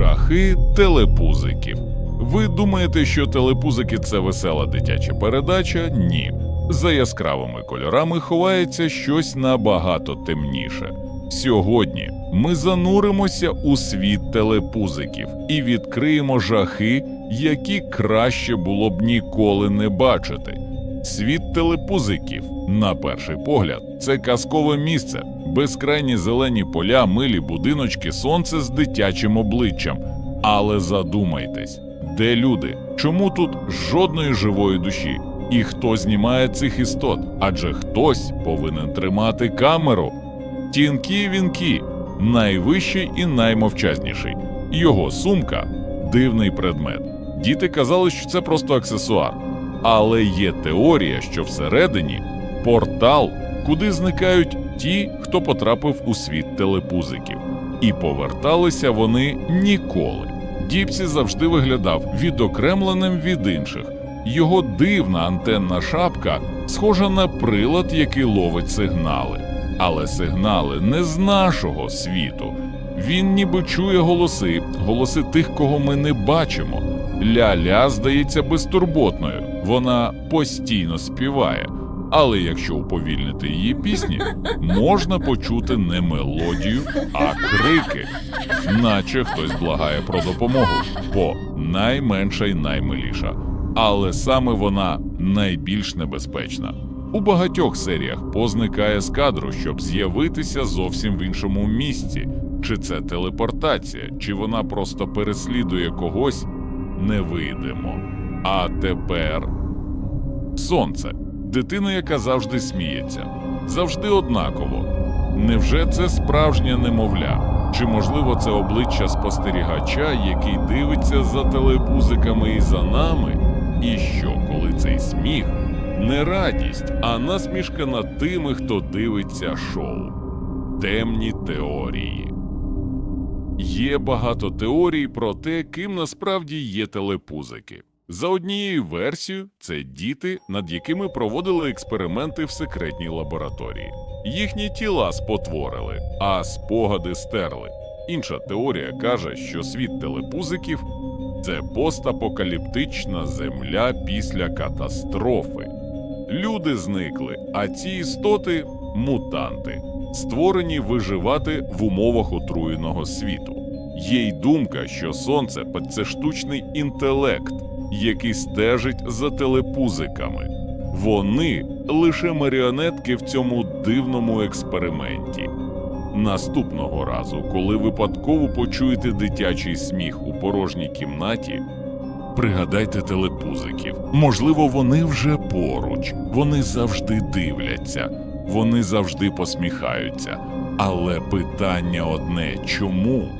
Жахи телепузиків. Ви думаєте, що телепузики це весела дитяча передача? Ні. За яскравими кольорами ховається щось набагато темніше. Сьогодні ми зануримося у світ телепузиків і відкриємо жахи, які краще було б ніколи не бачити. Світ телепузиків, на перший погляд, це казкове місце, безкрайні зелені поля, милі будиночки, сонце з дитячим обличчям. Але задумайтесь, де люди? Чому тут жодної живої душі? І хто знімає цих істот? Адже хтось повинен тримати камеру. Тінкі вінкі найвищий і наймовчазніший. Його сумка дивний предмет. Діти казали, що це просто аксесуар. Але є теорія, що всередині портал, куди зникають ті, хто потрапив у світ телепузиків. І поверталися вони ніколи. Діпсі завжди виглядав відокремленим від інших. Його дивна антенна шапка схожа на прилад, який ловить сигнали. Але сигнали не з нашого світу. Він ніби чує голоси, голоси тих, кого ми не бачимо. Ля-ля здається безтурботною, вона постійно співає. Але якщо уповільнити її пісні, можна почути не мелодію, а крики, наче хтось благає про допомогу, бо найменша й наймиліша. Але саме вона найбільш небезпечна. У багатьох серіях позникає з кадру, щоб з'явитися зовсім в іншому місці. Чи це телепортація, чи вона просто переслідує когось, не вийдемо. А тепер сонце, дитина, яка завжди сміється, завжди однаково. Невже це справжнє немовля? Чи можливо це обличчя спостерігача, який дивиться за телепузиками і за нами? І що, коли цей сміх не радість, а насмішка над тими, хто дивиться шоу? Темні теорії. Є багато теорій про те, ким насправді є телепузики. За однією версією, це діти, над якими проводили експерименти в секретній лабораторії. Їхні тіла спотворили, а спогади стерли. Інша теорія каже, що світ телепузиків це постапокаліптична земля після катастрофи. Люди зникли, а ці істоти мутанти, створені виживати в умовах отруєного світу. Є й думка, що сонце це штучний інтелект, який стежить за телепузиками. Вони лише маріонетки в цьому дивному експерименті. Наступного разу, коли випадково почуєте дитячий сміх у порожній кімнаті, пригадайте телепузиків. Можливо, вони вже поруч, вони завжди дивляться, вони завжди посміхаються. Але питання одне чому?